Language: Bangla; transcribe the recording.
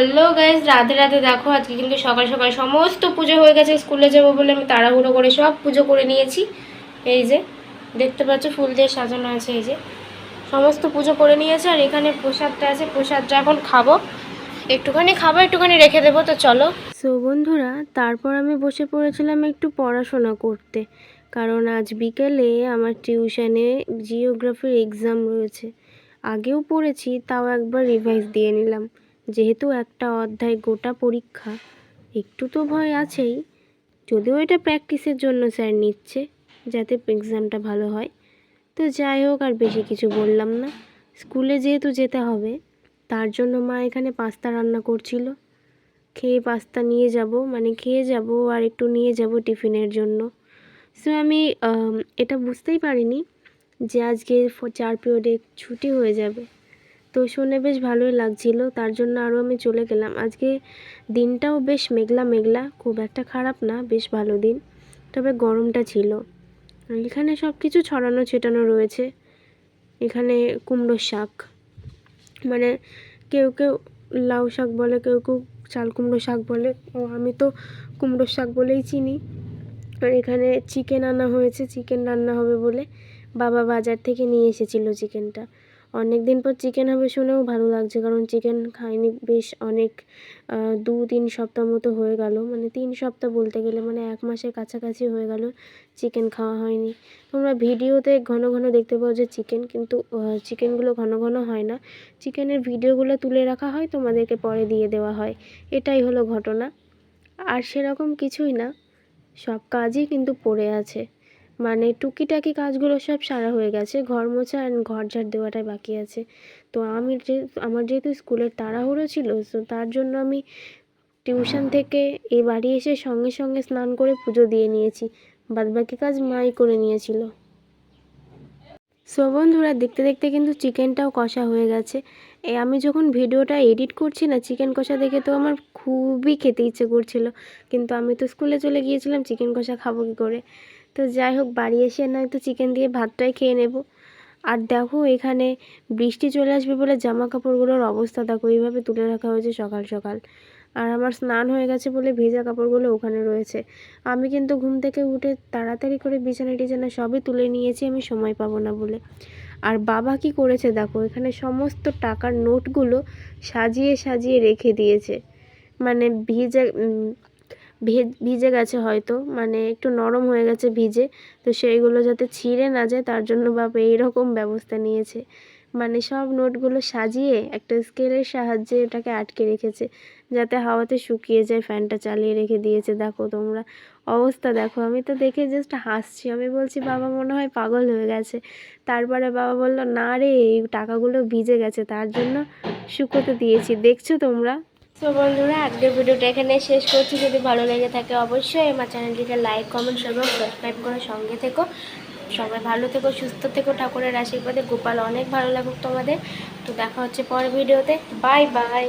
হ্যালো গাইজ রাধে রাতে দেখো, আজকে কিন্তু সকাল সকাল সমস্ত পুজো হয়ে গেছে, স্কুলে যাব বলে আমি তাড়াহুড়ো করে সব পুজো করে নিয়েছি। এই যে, দেখতে পাচ্ছ, ফুল দিয়ে সাজানো আছে এই যে। সমস্ত পুজো করে নিয়েছে, আর এখানে প্রসাদটা আছে, প্রসাদটা এখন খাব। একটুখানি খাব, একটুখানি রেখে দেবো, তো চলো। সো বন্ধুরা, তারপর আমি বসে পড়েছিলাম একটু পড়াশোনা করতে। কারণ আজ বিকেলে আমার টিউশনে জিওগ্রাফির এক্সাম রয়েছে। আগেও পড়েছি, তাও একবার রিভাইজ দিয়ে নিলাম। যেহেতু একটা অধ্যায় গোটা পরীক্ষা, একটু তো ভয় আছেই। যদিও এটা প্র্যাকটিসের জন্য স্যার নিচ্ছে, যাতে এক্সামটা ভালো হয়। তো যাই হোক, আর বেশি কিছু বললাম না। স্কুলে যেহেতু যেতে হবে, তার জন্য মা এখানে পাস্তা রান্না করছিল। খেয়ে পাস্তা নিয়ে যাব মানে খেয়ে যাব আর একটু নিয়ে যাব টিফিনের জন্য। সো আমি এটা বুঝতেই পারিনি যে আজকে চার পিরিয়ডে ছুটি হয়ে যাবে। তো শুনে বেশ ভালোই লাগছিল, তার জন্য আরও আমি চলে গেলাম। আজকে দিনটাও বেশ মেঘলা মেঘলা, খুব একটা খারাপ না, বেশ ভালো দিন, তবে গরমটা ছিল। এখানে সব কিছু ছড়ানো ছেটানো রয়েছে, এখানে কুমড়ো শাক মানে কেউ কেউ লাউ শাক বলে, কেউ কেউ চাল কুমড়ো শাক বলে, ও আমি তো কুমড়ো শাক বলেই চিনি। আর এখানে চিকেন আনা হয়েছে, চিকেন রান্না হবে বলে বাবা বাজার থেকে নিয়ে এসেছিল চিকেনটা। অনেক দিন পর চিকেন হবে শুনেও ভালো লাগছে, কারণ চিকেন খাইনি বেশ অনেক দু তিন সপ্তাহ মতো হয়ে গেল। মানে তিন সপ্তাহ বলতে গেলে মানে এক মাসের কাছাকাছি হয়ে গেল চিকেন খাওয়া হয়নি। তোমরা ভিডিওতে ঘন ঘন দেখতে পাও যে চিকেন কিন্তু চিকেনগুলো ঘন ঘন হয় না। চিকেনের ভিডিওগুলো তুলে রাখা হয়, তোমাদেরকে পরে দিয়ে দেওয়া হয়। এটাই হলো ঘটনা। আর সেরকম কিছুই না, সব কাজই কিন্তু পড়ে আছে। মানে টুকিটাকি কাজগুলো সব সারা হয়ে গেছে। ঘর মোছা আর ঘর ঝাড় দেওয়াটাই বাকি আছে। তো আমি যে, আমার যেহেতু স্কুলের তাড়াহুড়ো ছিল, তো তার জন্য আমি টিউশন থেকে এই বাড়ি এসে সঙ্গে সঙ্গে স্নান করে পুজো দিয়ে নিয়েছি। বাদবাকি কাজ মাই করে নিয়েছিল। সো বন্ধুরা, দেখতে দেখতে কিন্তু চিকেনটাও কষা হয়ে গেছে। এ, আমি যখন ভিডিওটা এডিট করছি না, চিকেন কষা দেখে তো আমার খুবই খেতে ইচ্ছে করছিল। কিন্তু আমি তো স্কুলে চলে গিয়েছিলাম, চিকেন কষা খাব কী করে? তো যাই হোক, বাড়ি এসে নয়তো চিকেন দিয়ে ভাতটাই খেয়ে নেব। আর দেখো, এখানে বৃষ্টি চলে আসবে বলে জামা কাপড়গুলোর অবস্থা দেখো, এইভাবে তুলে রাখা হয়েছে সকাল সকাল। আর আমার স্নান হয়ে গেছে বলে ভেজা কাপড়গুলো ওখানে রয়েছে। আমি কিন্তু ঘুম থেকে উঠে তাড়াতাড়ি করে বিছানা টিছানা সবই তুলে নিয়েছি, আমি সময় পাবো না বলে। আর বাবা কি করেছে দেখো, এখানে সমস্ত টাকার নোটগুলো সাজিয়ে সাজিয়ে রেখে দিয়েছে। মানে ভিজে ভিজে গেছে হয়তো মানে একটু নরম হয়ে গেছে ভিজে, তো সেইগুলো যাতে ছিঁড়ে না যায়, তার জন্য বাবা এইরকম ব্যবস্থা নিয়েছে। মানে সব নোটগুলো সাজিয়ে একটা স্কেলের সাহায্যে ওটাকে আটকে রেখেছে, যাতে হাওয়াতে শুকিয়ে যায়, ফ্যানটা চালিয়ে রেখে দিয়েছে। দেখো তোমরা, অবস্থা দেখো, আমি তো দেখে জাস্ট হাসছি। আমি বলছি, বাবা, মনে হয় পাগল হয়ে গেছে। তারপরে বাবা বলল, না রে, এই টাকাগুলো ভিজে গেছে, তার জন্য শুকোতে দিয়েছি। দেখছ তোমরা? তো বন্ধুরা, আজকের ভিডিওটা এখানে শেষ করছি। যদি ভালো লেগে থাকে অবশ্যই আমার চ্যানেলটিকে লাইক, কমেন্ট এবং সাবস্ক্রাইব করে সঙ্গে থেকো। সবাই ভালো থেকো, সুস্থ থেকো, ঠাকুরের আশীর্বাদে। গোপাল, অনেক ভালো লাগুক তোমাদের। তো দেখা হচ্ছে পরের ভিডিওতে। Bye bye.